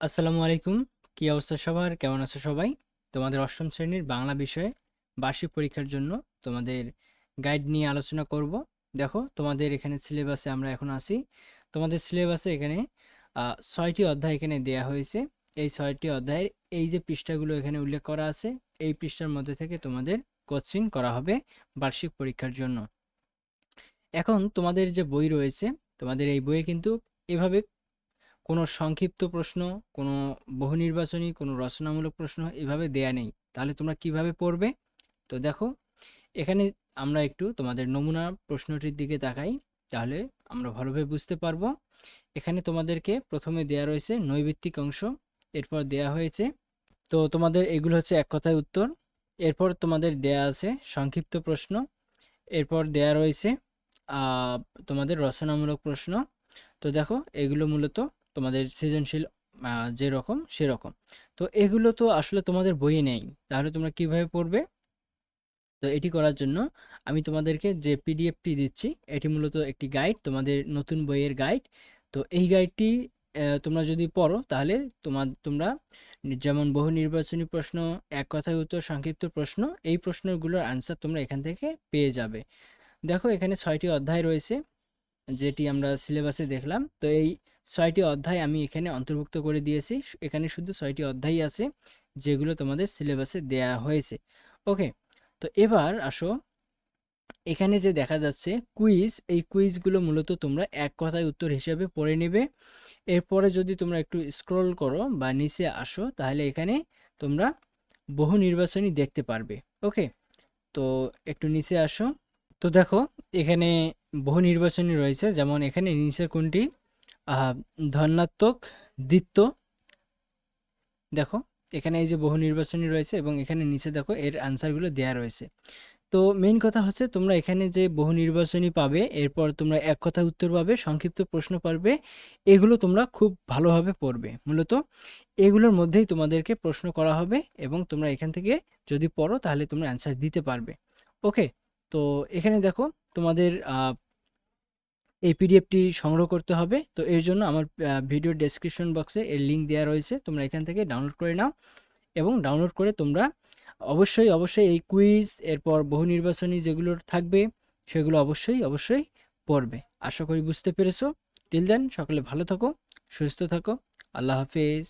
আসসালামু আলাইকুম। কি অবস্থা সবার? কেমন আছো সবাই? তোমাদের অষ্টম শ্রেণির বাংলা বিষয়ে বার্ষিক পরীক্ষার জন্য তোমাদের গাইড নিয়ে আলোচনা করব। দেখো, তোমাদের এখানে সিলেবাসে আমরা এখন আসি তোমাদের সিলেবাসে এখানে ছয়টি অধ্যায় এখানে দেয়া হয়েছে। এই ছয়টি অধ্যায়ের এই যে পৃষ্ঠাগুলো এখানে উল্লেখ করা আছে, এই পৃষ্ঠার মধ্যে থেকে তোমাদের কোচিং করা হবে বার্ষিক পরীক্ষার জন্য। এখন তোমাদের যে বই রয়েছে, তোমাদের এই বইয়ে কিন্তু এভাবে কোনো সংক্ষিপ্ত প্রশ্ন, কোনো বহু নির্বাচনী কোনো রচনামূলক প্রশ্ন এভাবে দেয়া নেই। তাহলে তোমরা কীভাবে পড়বে? তো দেখো, এখানে আমরা একটু তোমাদের নমুনা প্রশ্নটির দিকে তাকাই, তাহলে আমরা ভালোভাবে বুঝতে পারব। এখানে তোমাদেরকে প্রথমে দেয়া রয়েছে নৈবিত্তিক অংশ, এরপর দেয়া হয়েছে, তো তোমাদের এগুলো হচ্ছে এক কথায় উত্তর। এরপর তোমাদের দেয়া আছে সংক্ষিপ্ত প্রশ্ন, এরপর দেয়া রয়েছে তোমাদের রচনামূলক প্রশ্ন। তো দেখো, এগুলো মূলত তোমাদের সৃজনশীল যেরকম সেরকম। তো এগুলো তো আসলে তোমাদের বইয়ে নেই। তাহলে তোমরা কীভাবে পড়বে? তো এটি করার জন্য আমি তোমাদেরকে যে পিডিএফটি দিচ্ছি, এটি মূলত একটি গাইড তোমাদের নতুন বইয়ের গাইড তো এই গাইডটি তোমরা যদি পড়ো, তাহলে তোমার তোমরা যেমন বহু নির্বাচনী প্রশ্ন, এক কথায় উত্তর, সংক্ষিপ্ত প্রশ্ন, এই প্রশ্নগুলোর আনসার তোমরা এখান থেকে পেয়ে যাবে। দেখো এখানে ছয়টি অধ্যায় রয়েছে, যেটি আমরা সিলেবাসে দেখলাম। তো এই ছয়টি অধ্যায় আমি এখানে অন্তর্ভুক্ত করে দিয়েছি। এখানে শুধু ছয়টি অধ্যায় আছে, যেগুলো তোমাদের সিলেবাসে দেয়া হয়েছে। ওকে তো এবার আসো। এখানে যে দেখা যাচ্ছে কুইজ এই কুইজগুলো মূলত তোমরা এক কথায় উত্তর হিসেবে পড়ে নেবে। এরপরে যদি তোমরা একটু স্ক্রল করো বা নিচে আসো, তাহলে এখানে তোমরা বহু নির্বাচনী দেখতে পারবে। ওকে তো একটু নিচে আসো। তো দেখো, এখানে বহু নির্বাচনী রয়েছে। যেমন এখানে নিচের কোনটি? ধনাত্মক দ্বিত্ব। দেখো, এখানে এই যে বহু নির্বাচনী রয়েছে এবং এখানে নিচে দেখো, এর আনসারগুলো দেয়া রয়েছে। তো মেইন কথা হচ্ছে, তোমরা এখানে যে বহু নির্বাচনী পাবে, এরপর তোমরা এক কথা উত্তর পাবে, সংক্ষিপ্ত প্রশ্ন পারবে, এগুলো তোমরা খুব ভালোভাবে পড়বে। মূলত এগুলোর মধ্যেই তোমাদেরকে প্রশ্ন করা হবে এবং তোমরা এখান থেকে যদি পড়ো, তাহলে তোমরা অ্যান্সার দিতে পারবে। ওকে তো এখানে দেখো, তোমাদের এই পিডিএফটি সংগ্রহ করতে হবে। তো এর জন্য আমার ভিডিও ডেসক্রিপশন বক্সে এর লিঙ্ক দেওয়া রয়েছে। তোমরা এখান থেকে ডাউনলোড করে নাও এবং ডাউনলোড করে তোমরা অবশ্যই অবশ্যই এই কুইজ এরপর বহু নির্বাচনী যেগুলো থাকবে, সেগুলো অবশ্যই অবশ্যই পড়বে। আশা করি বুঝতে পেরেছ। টিল দেন সকলে ভালো থাকো, সুস্থ থাকো। আল্লাহ হাফেজ।